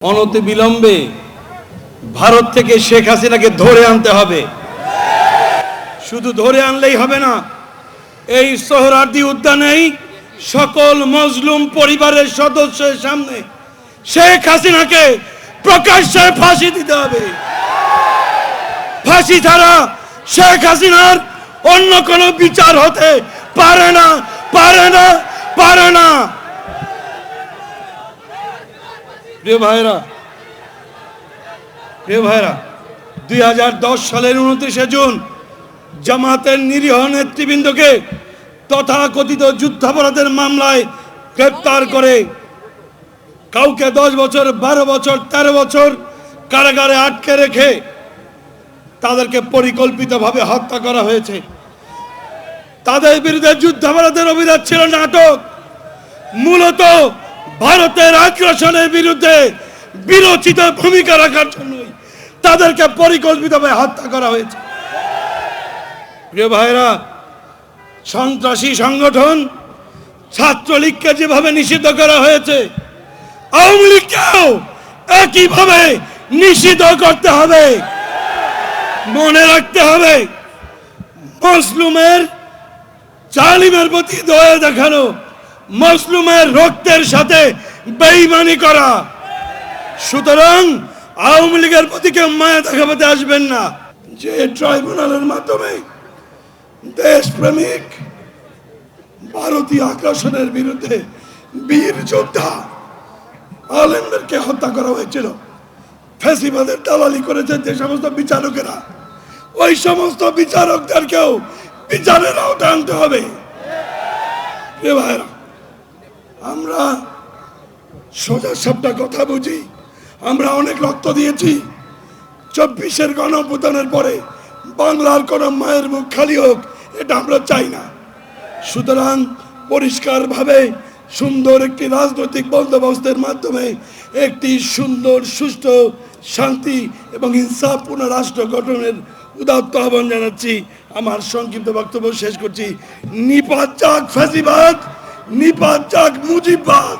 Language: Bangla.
অনতি বিলম্বে ভারত থেকে শেখ হাসিনাকে ধরে আনতে হবে। শুধু ধরে আনলেই হবে না, এই সোহরার্দি উদ্যানেই সকল মজলুম পরিবারের সদস্যের সামনে শেখ হাসিনাকে প্রকাশ্যে ফাঁসি দিতে হবে। ফাঁসি ছাড়া শেখ হাসিনার অন্য কোনো বিচার হতে পারে না পারে না পারে না। প্রিয় ভাইরা প্রিয় ভাইরা দুই হাজার দশ সালের উনত্রিশে জুন জামাতের নিরীহ নেতৃবৃন্দকে তথাকথিত যুদ্ধাপরাধের মামলায় গ্রেপ্তার করে কাউকে দশ বছর, বারো বছর, তেরো বছর কারাগারে আটকে রেখে তাদেরকে পরিকল্পিতভাবে হত্যা করা হয়েছে। তাদের বিরুদ্ধে যুদ্ধাপরাধের অভিযোগ ছিল নাটক। মূলত ভারতের আগ্রাসনের বিরুদ্ধে বিরোচিত ভূমিকা রাখার জন্যই তাদেরকে পরিকল্পিতভাবে হত্যা করা হয়েছে। প্রিয় ভাইরা সন্ত্রাসী সংগঠন ছাত্রলীগকে যেভাবে নিষিদ্ধ করা হয়েছে, আওয়ামী লীগকেও একইভাবে নিষিদ্ধ করতে হবে। মনে রাখতে হবে, মসলুমের, জালিমের প্রতি দয়া দেখানো মসলুমের রক্তের সাথে বেইমানি করা। সুতরাং আওয়ামী লীগের প্রতি কেউ মায়া দেখাতে আসবেন না। যে ট্রাইব্যুনালের মাধ্যমে দেশপ্রেমিক ভারতীয় আগ্রাসনের বিরুদ্ধে বীর যোদ্ধা আলেমদেরকে হত্যা করা হয়েছিল। ফ্যাসিবাদের দালালি করেছে যে সমস্ত বিচারকেরা। ওই সমস্ত বিচারকদেরকেও বিচারের আওতায় আনতে হবে। এ ভাইরা আমরা সোজা সাপটা কথা বুঝি। আমরা অনেক রক্ত দিয়েছি। চব্বিশের গণপ্রদানের পরে বাংলার কোন মায়ের মুখ খালি হোক, এটা আমরা চাই না। সুতরাং পরিষ্কারভাবে সুন্দর একটি রাজনৈতিক বন্দোবস্তের মাধ্যমে একটি সুন্দর, সুষ্ঠু, শান্তি এবং ইনসাফপূর্ণ রাষ্ট্র গঠনের উদাত্ত আহ্বান জানাচ্ছি। আমার সংক্ষিপ্ত বক্তব্য শেষ করছি। নিপাত যাক ফ্যাসিবাদ! নিপাত যাক মুজিববাদ